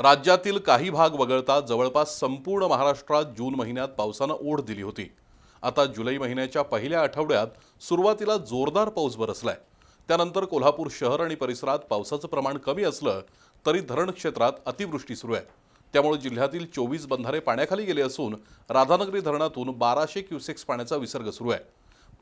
राज्यातील काही भाग वगळता जवळपास संपूर्ण महाराष्ट्रात जून महिन्यात पावसानं ओढ दिली होती. आता जुलै महिन्याच्या पहिल्या आठवड्यात सुरुवातीला जोरदार पाऊस बरसलाय. त्यानंतर कोल्हापूर शहर आणि परिसरात पावसाचं प्रमाण कमी असलं तरी धरण क्षेत्रात अतिवृष्टी सुरू आहे. त्यामुळे जिल्ह्यातील चोवीस बंधारे पाण्याखाली गेले असून राधानगरी धरणातून बाराशे क्युसेक्स पाण्याचा विसर्ग सुरू आहे.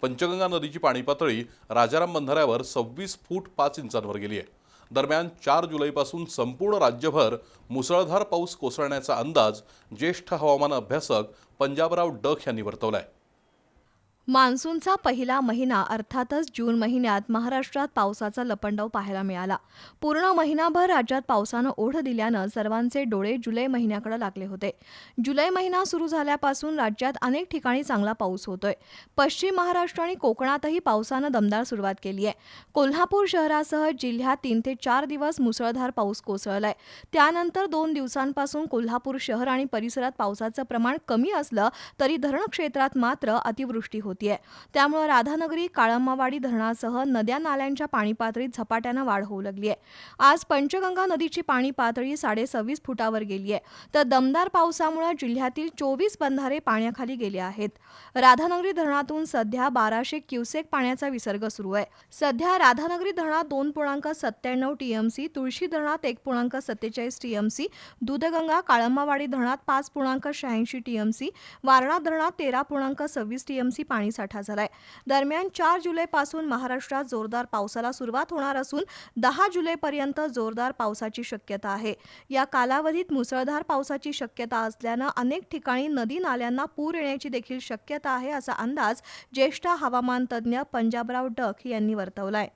पंचगंगा नदीची पाणी पातळी राजाराम बंधाऱ्यावर सव्वीस फूट पाच इंचांवर गेली आहे. दरम्यान चार जुलैपासून संपूर्ण राज्यभर मुसळधार पाऊस कोसळण्याचा अंदाज ज्येष्ठ हवामान अभ्यासक पंजाबराव डक यांनी आहे मान्सूनचा पहिला महिना अर्थातच जून महिन्यात महाराष्ट्रात पावसाचा लपंडाव पाहायला मिळाला. पूर्ण महिनाभर राज्यात पावसानं ओढ दिल्यानं सर्वांचे डोळे जुलै महिन्याकडे लागले होते. जुलै महिना सुरू झाल्यापासून राज्यात अनेक ठिकाणी चांगला पाऊस होतोय. पश्चिम महाराष्ट्र आणि कोकणातही पावसानं दमदार सुरुवात केली आहे. कोल्हापूर शहरासह जिल्ह्यात तीन ते चार दिवस मुसळधार पाऊस कोसळलाय. त्यानंतर दोन दिवसांपासून कोल्हापूर शहर आणि परिसरात पावसाचं प्रमाण कमी असलं तरी धरण क्षेत्रात मात्र अतिवृष्टी होतीये. त्यामुळे राधानगरी काळंबावाडी धरणासह नद्या नाल्यांच्या पाणी पातळीत झपाट्यानं वाढ होऊ लागली आहे आज पंचगंगा नदीची पाणी पातळी साडेसव्वीस फुटावर गेली आहे तर दमदार पावसामुळे जिल्ह्यातील चोवीस बंधारे पाण्याखाली गेले आहेत. राधानगरी धरणातून सध्या बाराशे क्युसेक पाण्याचा विसर्ग सुरू आहे. सध्या राधानगरी धरणात दोन पूर्णांक सत्त्याण्णव टीएमसी तुळशी धरणात एक पूर्णांक सत्तेचाळीस टीएमसी दूधगंगा काळंबावाडी धरणात पाच पूर्णांक शहाऐंशी टीएमसी वारणा धरणात तेरा पूर्णांक सव्वीस टीएमसी पाणीसाठा झालाय. दरम्यान चार जुलैपासून महाराष्ट्रात जोरदार पावसाला सुरुवात होणार असून दहा जुलैपर्यंत जोरदार पावसाची शक्यता आहे. या कालावधीत मुसळधार पावसाची शक्यता असल्यानं अनेक ठिकाणी नदी नाल्यांना पूर येण्याची देखील शक्यता आहे असा अंदाज ज्येष्ठ हवामान तज्ज्ञ पंजाबराव डक यांनी वर्तवलाय.